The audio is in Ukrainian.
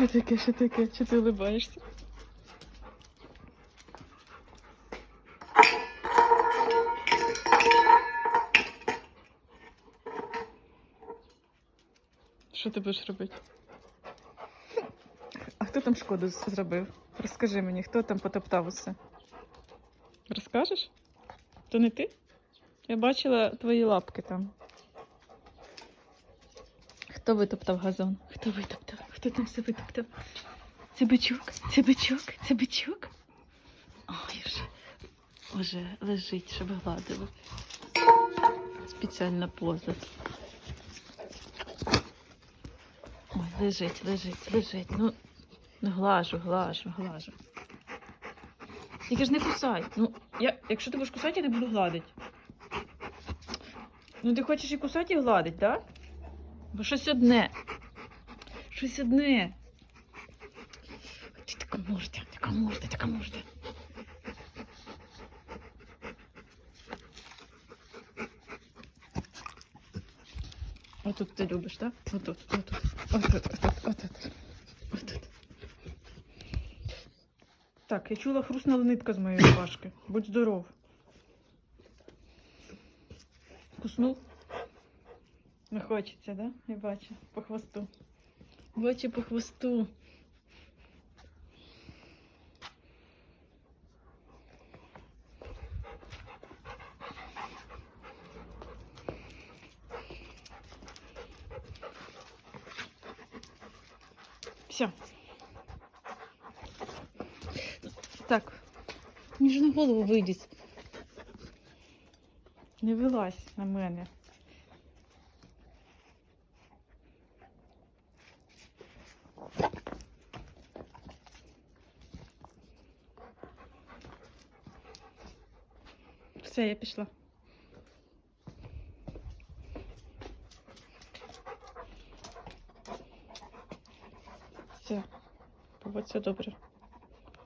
Що таке, що таке? Чи ти улибаєшся? Що ти будеш робити? А хто там шкоду зробив? Розкажи мені, хто там потоптав усе? Розкажеш? То не ти? Я бачила твої лапки там. Хто витоптав газон? Хто витоптав? Хто там все витоптав? Це бичок? Це бичок? Це бичок? Ой, вже, вже лежить, щоб гладили. Спеціальна поза. Ой, лежить, лежить, лежить. Ну, ну глажу, глажу, глажу. Тільки ж не кусай. Ну, я, якщо ти будеш кусати, я не буду гладити. Ну, ти хочеш і кусати, і гладити, так? Да? Бо щось одне. Щось одне. Ти така морда, така морда, така морда. Отут ти любиш, так? Отут, отут, отут, отут, отут, отут. Так, я чула хрустнула нитка з моєї рубашки. Будь здоров. Куснув? Не хочеться, да? Я бачу. По хвосту. Бачу по хвосту. Все. Так. Мені ж на голову вилізь. Не вилазь на мене. Все, я пішла. Все. Поводься добре.